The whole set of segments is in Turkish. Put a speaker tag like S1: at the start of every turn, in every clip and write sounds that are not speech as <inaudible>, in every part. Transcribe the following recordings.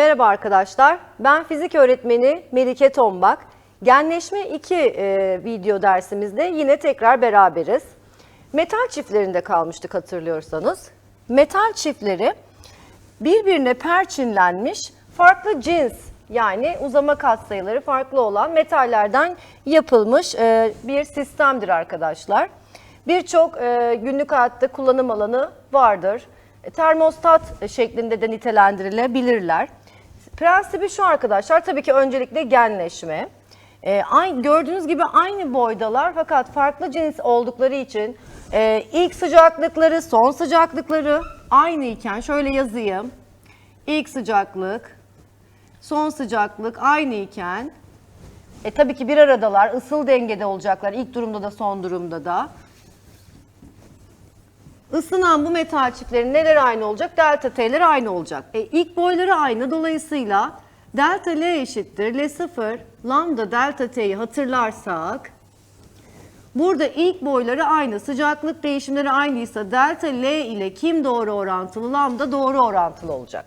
S1: Merhaba arkadaşlar, ben fizik öğretmeni Melike Tombak. Genleşme 2 e, video dersimizde yine tekrar beraberiz. Metal çiftlerinde kalmıştık hatırlıyorsanız. Metal çiftleri birbirine perçinlenmiş farklı cins yani uzama katsayıları farklı olan metallerden yapılmış e, bir sistemdir arkadaşlar. Birçok e, günlük hayatta kullanım alanı vardır. E, Termostat şeklinde de nitelendirilebilirler. Prensibi şu arkadaşlar tabii ki öncelikle genleşme. E, aynı, gördüğünüz gibi aynı boydalar fakat farklı cins oldukları için e, ilk sıcaklıkları, son sıcaklıkları aynı iken şöyle yazayım. İlk sıcaklık, son sıcaklık aynı iken e, tabii ki bir aradalar, ısıl dengede olacaklar ilk durumda da son durumda da. Isınan bu metal çiftlerin neler aynı olacak? Delta T'ler aynı olacak. E, ilk boyları aynı dolayısıyla delta L eşittir L0 lambda delta T'yi hatırlarsak burada ilk boyları aynı sıcaklık değişimleri aynıysa delta L ile kim doğru orantılı lambda doğru orantılı olacak.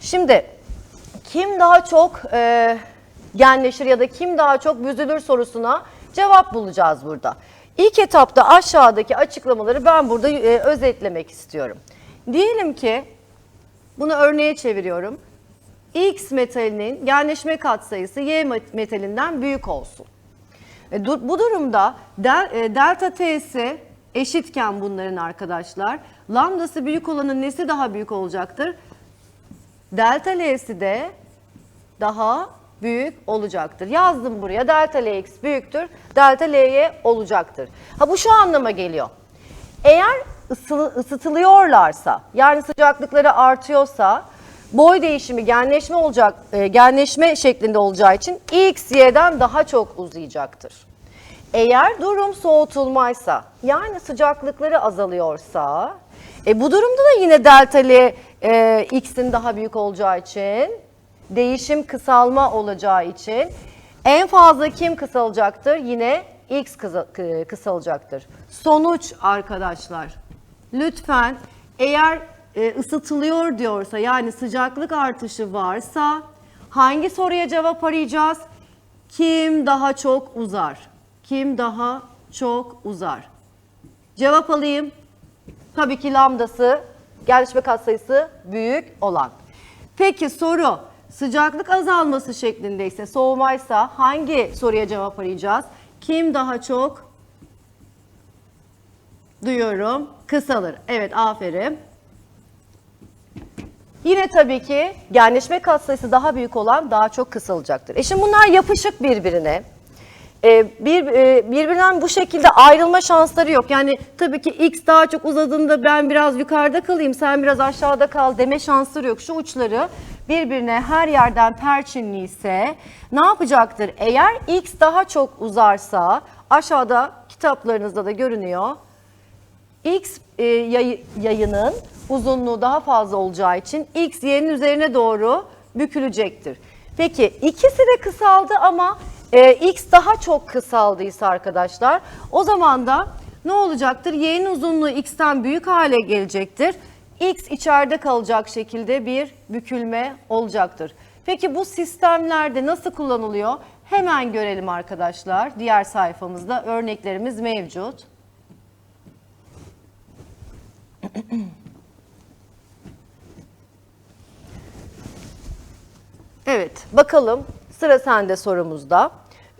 S1: Şimdi kim daha çok e, genleşir ya da kim daha çok büzülür sorusuna cevap bulacağız burada. İlk etapta aşağıdaki açıklamaları ben burada e, özetlemek istiyorum. Diyelim ki bunu örneğe çeviriyorum. X metalinin genleşme katsayısı Y metalinden büyük olsun. E, Bu durumda del- e, delta T'si eşitken bunların arkadaşlar lambdası büyük olanın nesi daha büyük olacaktır? Delta L'si de daha büyük olacaktır. Yazdım buraya delta Lx büyüktür, delta Ly olacaktır. Ha bu şu anlama geliyor. Eğer ısılı, ısıtılıyorlarsa yani sıcaklıkları artıyorsa boy değişimi genleşme olacak e, genleşme şeklinde olacağı için x y'den daha çok uzayacaktır. Eğer durum soğutulmaysa yani sıcaklıkları azalıyorsa e, bu durumda da yine delta L e, x'in daha büyük olacağı için değişim kısalma olacağı için en fazla kim kısalacaktır? Yine x kısa- kı- kısalacaktır. Sonuç arkadaşlar lütfen eğer e, ısıtılıyor diyorsa yani sıcaklık artışı varsa hangi soruya cevap arayacağız? Kim daha çok uzar? Kim daha çok uzar? Cevap alayım. Tabii ki lambdası, gelişme katsayısı büyük olan. Peki soru, sıcaklık azalması şeklindeyse, soğumaysa hangi soruya cevap arayacağız? Kim daha çok duyuyorum kısalır. Evet aferin. Yine tabii ki genleşme katsayısı daha büyük olan daha çok kısalacaktır. E şimdi bunlar yapışık birbirine. Ee, bir, e, birbirinden bu şekilde ayrılma şansları yok. Yani tabii ki X daha çok uzadığında ben biraz yukarıda kalayım, sen biraz aşağıda kal deme şansları yok. Şu uçları birbirine her yerden perçinli ise ne yapacaktır? Eğer X daha çok uzarsa aşağıda kitaplarınızda da görünüyor. X e, yayı- yayının uzunluğu daha fazla olacağı için X y'nin üzerine doğru bükülecektir. Peki ikisi de kısaldı ama e, X daha çok kısaldıysa arkadaşlar o zaman da ne olacaktır? Y'nin uzunluğu X'ten büyük hale gelecektir. X içeride kalacak şekilde bir bükülme olacaktır. Peki bu sistemlerde nasıl kullanılıyor? Hemen görelim arkadaşlar. Diğer sayfamızda örneklerimiz mevcut. <clears throat> Evet, bakalım sıra sende sorumuzda.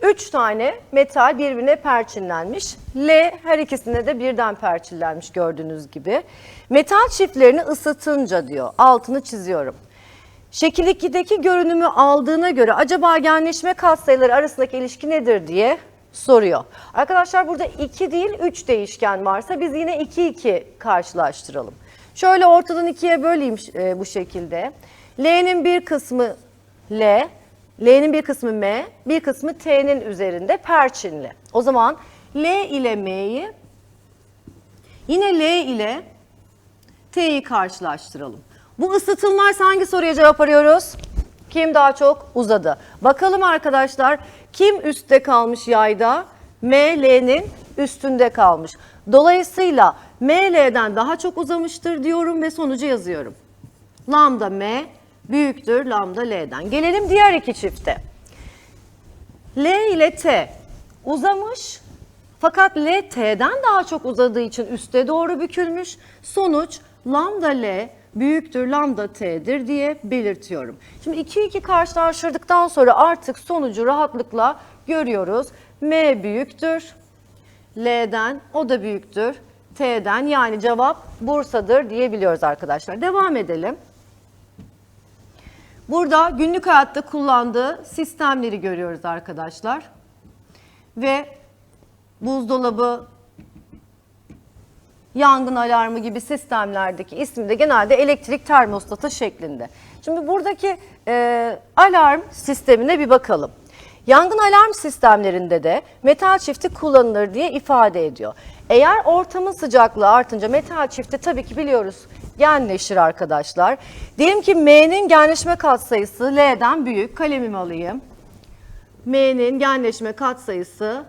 S1: Üç tane metal birbirine perçinlenmiş. L her ikisine de birden perçinlenmiş gördüğünüz gibi. Metal çiftlerini ısıtınca diyor. Altını çiziyorum. Şekil 2'deki görünümü aldığına göre acaba genleşme katsayıları arasındaki ilişki nedir diye soruyor. Arkadaşlar burada 2 değil 3 değişken varsa biz yine 2 2 karşılaştıralım. Şöyle ortadan ikiye böleyim e, bu şekilde. L'nin bir kısmı L, L'nin bir kısmı M, bir kısmı T'nin üzerinde perçinli. O zaman L ile M'yi yine L ile T'yi karşılaştıralım. Bu ısıtılmaysa hangi soruya cevap arıyoruz? Kim daha çok uzadı? Bakalım arkadaşlar kim üstte kalmış yayda? M, L'nin üstünde kalmış. Dolayısıyla M, L'den daha çok uzamıştır diyorum ve sonucu yazıyorum. Lambda M büyüktür lambda L'den. Gelelim diğer iki çifte. L ile T uzamış fakat L T'den daha çok uzadığı için üste doğru bükülmüş. Sonuç lambda L büyüktür lambda T'dir diye belirtiyorum. Şimdi 2 2 karşılaştırdıktan sonra artık sonucu rahatlıkla görüyoruz. M büyüktür. L'den o da büyüktür. T'den yani cevap Bursa'dır diyebiliyoruz arkadaşlar. Devam edelim. Burada günlük hayatta kullandığı sistemleri görüyoruz arkadaşlar. Ve buzdolabı, yangın alarmı gibi sistemlerdeki ismi de genelde elektrik termostatı şeklinde. Şimdi buradaki e, alarm sistemine bir bakalım. Yangın alarm sistemlerinde de metal çifti kullanılır diye ifade ediyor. Eğer ortamın sıcaklığı artınca metal çifti tabii ki biliyoruz genleşir arkadaşlar. Diyelim ki M'nin genleşme katsayısı L'den büyük. Kalemimi alayım. M'nin genleşme katsayısı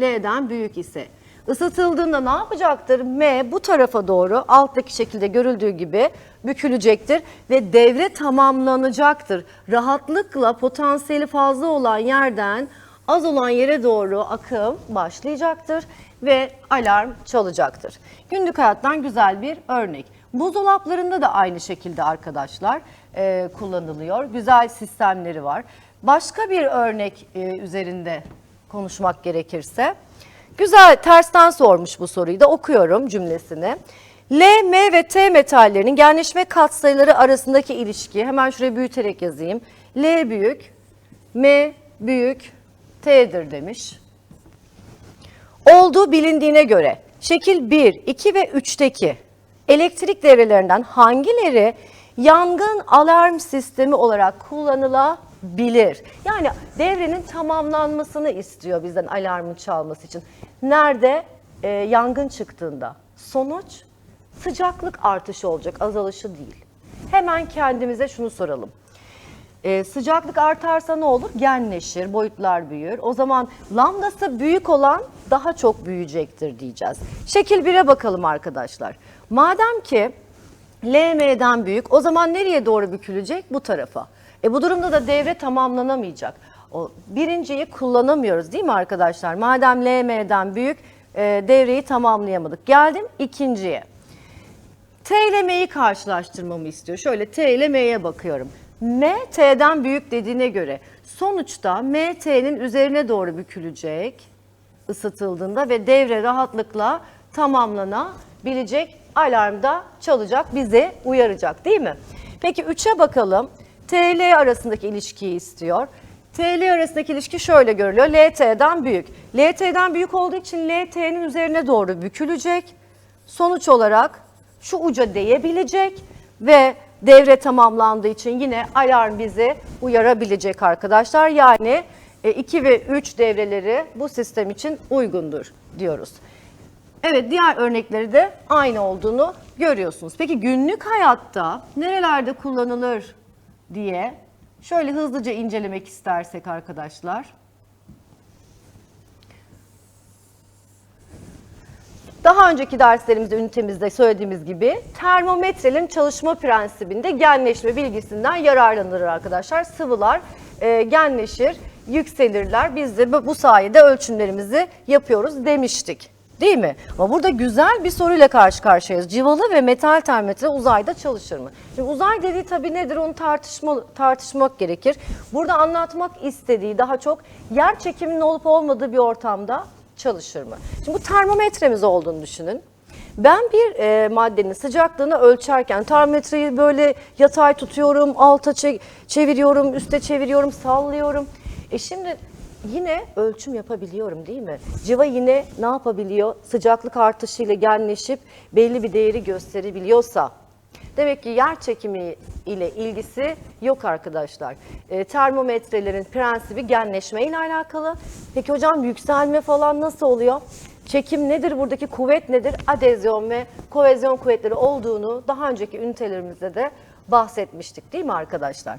S1: L'den büyük ise ısıtıldığında ne yapacaktır? M bu tarafa doğru alttaki şekilde görüldüğü gibi bükülecektir ve devre tamamlanacaktır. Rahatlıkla potansiyeli fazla olan yerden az olan yere doğru akım başlayacaktır ve alarm çalacaktır. Günlük hayattan güzel bir örnek. Buzdolaplarında da aynı şekilde arkadaşlar e, kullanılıyor. Güzel sistemleri var. Başka bir örnek e, üzerinde konuşmak gerekirse. Güzel tersten sormuş bu soruyu da okuyorum cümlesini. L, M ve T metallerinin genleşme katsayıları arasındaki ilişki hemen şuraya büyüterek yazayım. L büyük, M büyük, T'dir demiş. Olduğu bilindiğine göre şekil 1, 2 ve 3'teki elektrik devrelerinden hangileri yangın alarm sistemi olarak kullanılabilir? Yani devrenin tamamlanmasını istiyor bizden alarmın çalması için. Nerede? Ee, yangın çıktığında. Sonuç sıcaklık artışı olacak, azalışı değil. Hemen kendimize şunu soralım. Ee, sıcaklık artarsa ne olur? Genleşir, boyutlar büyür. O zaman lambdası büyük olan daha çok büyüyecektir diyeceğiz. Şekil 1'e bakalım arkadaşlar. Madem ki LM'den büyük o zaman nereye doğru bükülecek? Bu tarafa. E bu durumda da devre tamamlanamayacak. O birinciyi kullanamıyoruz değil mi arkadaşlar? Madem LM'den büyük e, devreyi tamamlayamadık. Geldim ikinciye. T ile M'yi karşılaştırmamı istiyor. Şöyle T ile M'ye bakıyorum. M T'den büyük dediğine göre sonuçta M T'nin üzerine doğru bükülecek ısıtıldığında ve devre rahatlıkla tamamlanabilecek alarmda çalacak bizi uyaracak değil mi? Peki 3'e bakalım. T ile arasındaki ilişkiyi istiyor. T ile arasındaki ilişki şöyle görülüyor. LT'den büyük. LT'den büyük olduğu için LT'nin üzerine doğru bükülecek. Sonuç olarak şu uca değebilecek ve devre tamamlandığı için yine alarm bizi uyarabilecek arkadaşlar. Yani 2 ve 3 devreleri bu sistem için uygundur diyoruz. Evet diğer örnekleri de aynı olduğunu görüyorsunuz. Peki günlük hayatta nerelerde kullanılır diye şöyle hızlıca incelemek istersek arkadaşlar. Daha önceki derslerimizde, ünitemizde söylediğimiz gibi termometrenin çalışma prensibinde genleşme bilgisinden yararlanılır arkadaşlar. Sıvılar e, genleşir, yükselirler. Biz de bu- sayede ölçümlerimizi yapıyoruz demiştik. Değil mi? Ama burada güzel bir soruyla karşı karşıyayız. Civalı ve metal termometre uzayda çalışır mı? Şimdi uzay dediği tabii nedir onu tartışma, tartışmak gerekir. Burada anlatmak istediği daha çok yer çekiminin olup olmadığı bir ortamda çalışır mı? Şimdi bu termometremiz olduğunu düşünün. Ben bir e, maddenin sıcaklığını ölçerken termometreyi böyle yatay tutuyorum, alta çe- çeviriyorum, üste çeviriyorum, sallıyorum. E şimdi yine ölçüm yapabiliyorum değil mi? Civa yine ne yapabiliyor? Sıcaklık artışıyla genleşip belli bir değeri gösterebiliyorsa Demek ki yer çekimi ile ilgisi yok arkadaşlar. E, termometrelerin prensibi genleşme ile alakalı. Peki hocam yükselme falan nasıl oluyor? Çekim nedir buradaki kuvvet nedir? Adezyon ve kohezyon kuvvetleri olduğunu daha önceki ünitelerimizde de bahsetmiştik değil mi arkadaşlar?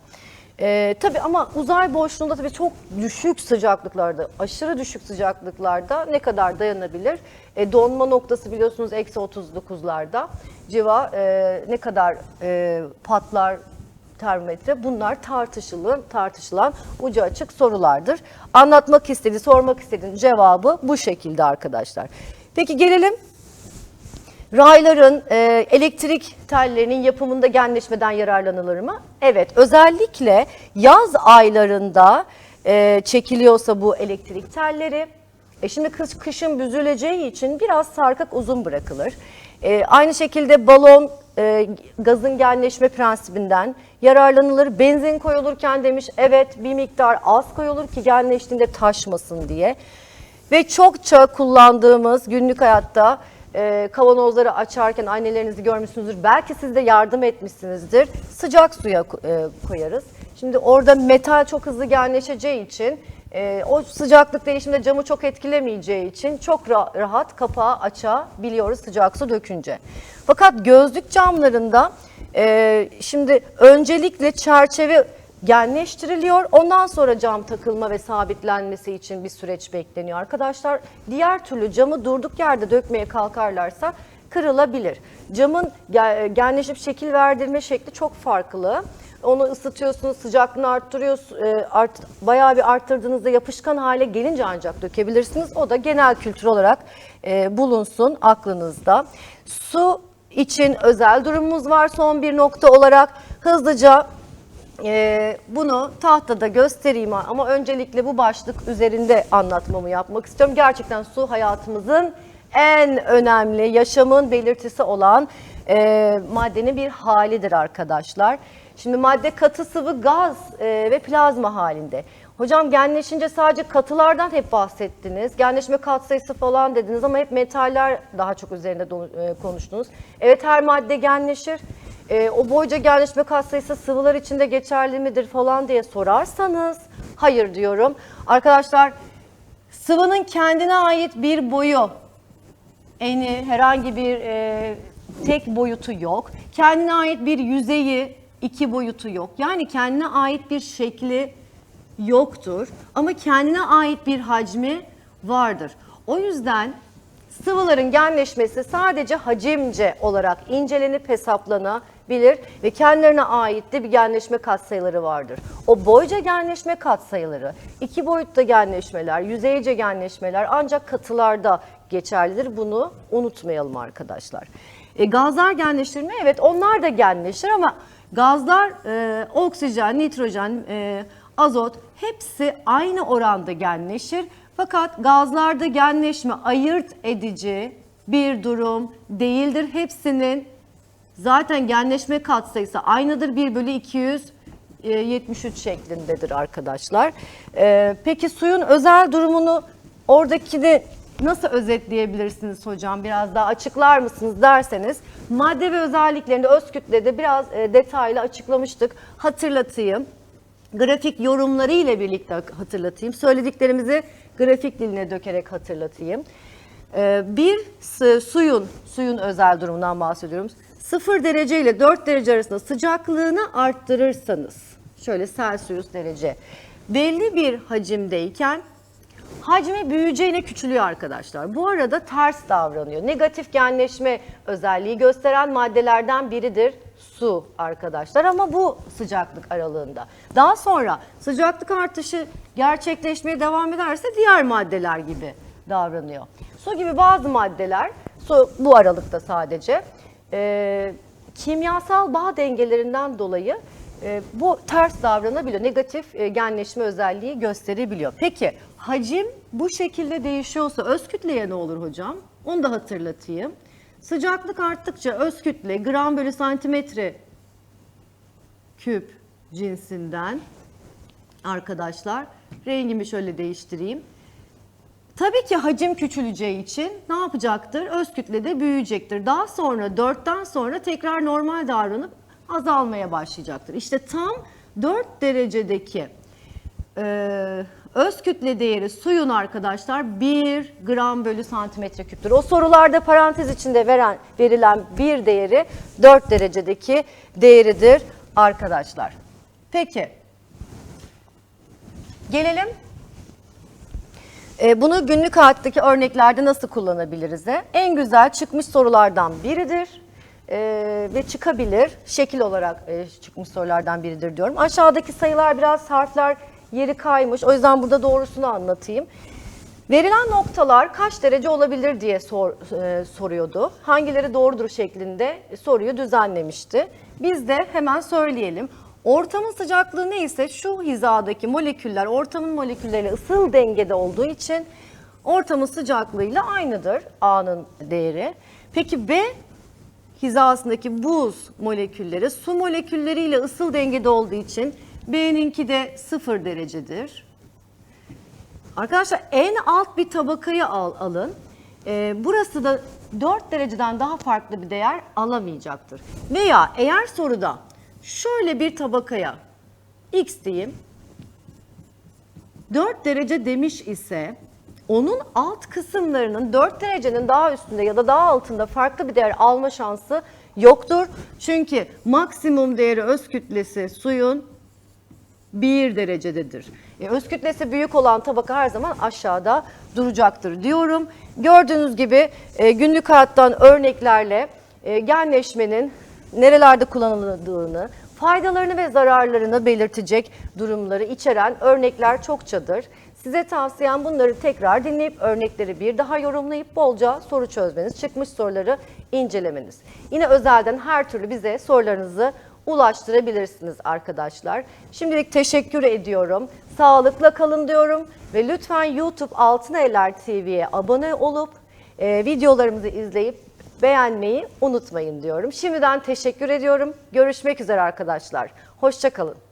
S1: Ee, tabii ama uzay boşluğunda tabii çok düşük sıcaklıklarda, aşırı düşük sıcaklıklarda ne kadar dayanabilir? E, donma noktası biliyorsunuz eksi 39'larda. Civa e, ne kadar e, patlar, termometre bunlar tartışılan, tartışılan ucu açık sorulardır. Anlatmak istediği, sormak istediğin cevabı bu şekilde arkadaşlar. Peki gelelim Rayların e, elektrik tellerinin yapımında genleşmeden yararlanılır mı? Evet, özellikle yaz aylarında e, çekiliyorsa bu elektrik telleri, e şimdi kış, kışın büzüleceği için biraz sarkık uzun bırakılır. E, aynı şekilde balon e, gazın genleşme prensibinden yararlanılır. Benzin koyulurken demiş evet bir miktar az koyulur ki genleştiğinde taşmasın diye. Ve çokça kullandığımız günlük hayatta e, kavanozları açarken annelerinizi görmüşsünüzdür. Belki siz de yardım etmişsinizdir. Sıcak suya e, koyarız. Şimdi orada metal çok hızlı genleşeceği için e, o sıcaklık değişiminde camı çok etkilemeyeceği için çok ra- rahat kapağı açabiliyoruz sıcak su dökünce. Fakat gözlük camlarında e, şimdi öncelikle çerçeve genleştiriliyor. Ondan sonra cam takılma ve sabitlenmesi için bir süreç bekleniyor arkadaşlar. Diğer türlü camı durduk yerde dökmeye kalkarlarsa kırılabilir. Camın ge- genleşip şekil verdirme şekli çok farklı. Onu ısıtıyorsunuz, sıcaklığını arttırıyorsunuz, e, art, bayağı bir arttırdığınızda yapışkan hale gelince ancak dökebilirsiniz. O da genel kültür olarak e, bulunsun aklınızda. Su için özel durumumuz var son bir nokta olarak. Hızlıca ee, bunu tahtada göstereyim ama öncelikle bu başlık üzerinde anlatmamı yapmak istiyorum. Gerçekten su hayatımızın en önemli yaşamın belirtisi olan e, maddenin bir halidir arkadaşlar. Şimdi madde katı sıvı gaz e, ve plazma halinde. Hocam genleşince sadece katılardan hep bahsettiniz. Genleşme katsayısı falan dediniz ama hep metaller daha çok üzerinde e, konuştunuz. Evet her madde genleşir. E, o boyca genleşme katsayısı sıvılar içinde geçerli midir falan diye sorarsanız hayır diyorum. Arkadaşlar sıvının kendine ait bir boyu, eni, herhangi bir e, tek boyutu yok. Kendine ait bir yüzeyi, iki boyutu yok. Yani kendine ait bir şekli yoktur. Ama kendine ait bir hacmi vardır. O yüzden sıvıların genleşmesi sadece hacimce olarak incelenip hesaplanabilir ve kendilerine ait de bir genleşme katsayıları vardır. O boyca genleşme katsayıları, iki boyutta genleşmeler, yüzeyce genleşmeler ancak katılarda geçerlidir. Bunu unutmayalım arkadaşlar. E, gazlar genleşir mi? Evet onlar da genleşir ama gazlar e, oksijen, nitrojen, e, azot hepsi aynı oranda genleşir. Fakat gazlarda genleşme ayırt edici bir durum değildir. Hepsinin zaten genleşme katsayısı aynıdır. 1 bölü 273 şeklindedir arkadaşlar. Ee, peki suyun özel durumunu oradaki de nasıl özetleyebilirsiniz hocam? Biraz daha açıklar mısınız derseniz madde ve özelliklerinde öz kütlede biraz e, detaylı açıklamıştık. Hatırlatayım grafik yorumları ile birlikte hatırlatayım. Söylediklerimizi grafik diline dökerek hatırlatayım. Ee, Bir su- suyun, suyun özel durumundan bahsediyorum. 0 derece ile 4 derece arasında sıcaklığını arttırırsanız, şöyle Celsius derece, belli bir hacimdeyken hacmi büyüyeceğine küçülüyor arkadaşlar. Bu arada ters davranıyor. Negatif genleşme özelliği gösteren maddelerden biridir su arkadaşlar ama bu sıcaklık aralığında. Daha sonra sıcaklık artışı gerçekleşmeye devam ederse diğer maddeler gibi davranıyor. Su gibi bazı maddeler, su bu aralıkta sadece e, kimyasal bağ dengelerinden dolayı e, bu ters davranabiliyor. Negatif e, genleşme özelliği gösterebiliyor. Peki hacim bu şekilde değişiyorsa öz kütleye ne olur hocam? Onu da hatırlatayım. Sıcaklık arttıkça öz kütle gram bölü santimetre küp cinsinden arkadaşlar rengimi şöyle değiştireyim. Tabii ki hacim küçüleceği için ne yapacaktır? Öz kütle de büyüyecektir. Daha sonra 4'ten sonra tekrar normal davranıp azalmaya başlayacaktır. İşte tam 4 derecedeki e, öz kütle değeri suyun arkadaşlar 1 gram bölü santimetre küptür. O sorularda parantez içinde veren, verilen bir değeri 4 derecedeki değeridir arkadaşlar. Peki gelelim e, Bunu günlük hayattaki örneklerde nasıl kullanabiliriz? En güzel çıkmış sorulardan biridir. e, ve çıkabilir. Şekil olarak e, çıkmış sorulardan biridir diyorum. Aşağıdaki sayılar biraz harfler yeri kaymış. O yüzden burada doğrusunu anlatayım. Verilen noktalar kaç derece olabilir diye sor, e, soruyordu. Hangileri doğrudur şeklinde soruyu düzenlemişti. Biz de hemen söyleyelim. Ortamın sıcaklığı neyse şu hizadaki moleküller ortamın molekülleriyle ısıl dengede olduğu için ortamın sıcaklığıyla aynıdır A'nın değeri. Peki B hizasındaki buz molekülleri su molekülleriyle ısıl dengede olduğu için B'ninki de 0 derecedir. Arkadaşlar en alt bir tabakayı al, alın. Ee, burası da 4 dereceden daha farklı bir değer alamayacaktır. Veya eğer soruda şöyle bir tabakaya x diyeyim 4 derece demiş ise onun alt kısımlarının 4 derecenin daha üstünde ya da daha altında farklı bir değer alma şansı yoktur. Çünkü maksimum değeri öz kütlesi suyun 1 derecededir. E, öz kütlesi büyük olan tabaka her zaman aşağıda duracaktır diyorum. Gördüğünüz gibi e, günlük hayattan örneklerle e, genleşmenin nerelerde kullanıldığını, faydalarını ve zararlarını belirtecek durumları içeren örnekler çokçadır. Size tavsiyem bunları tekrar dinleyip örnekleri bir daha yorumlayıp bolca soru çözmeniz, çıkmış soruları incelemeniz. Yine özelden her türlü bize sorularınızı ulaştırabilirsiniz arkadaşlar. Şimdilik teşekkür ediyorum. Sağlıkla kalın diyorum ve lütfen YouTube Altın Eller TV'ye abone olup e, videolarımızı izleyip beğenmeyi unutmayın diyorum. Şimdiden teşekkür ediyorum. Görüşmek üzere arkadaşlar. Hoşçakalın.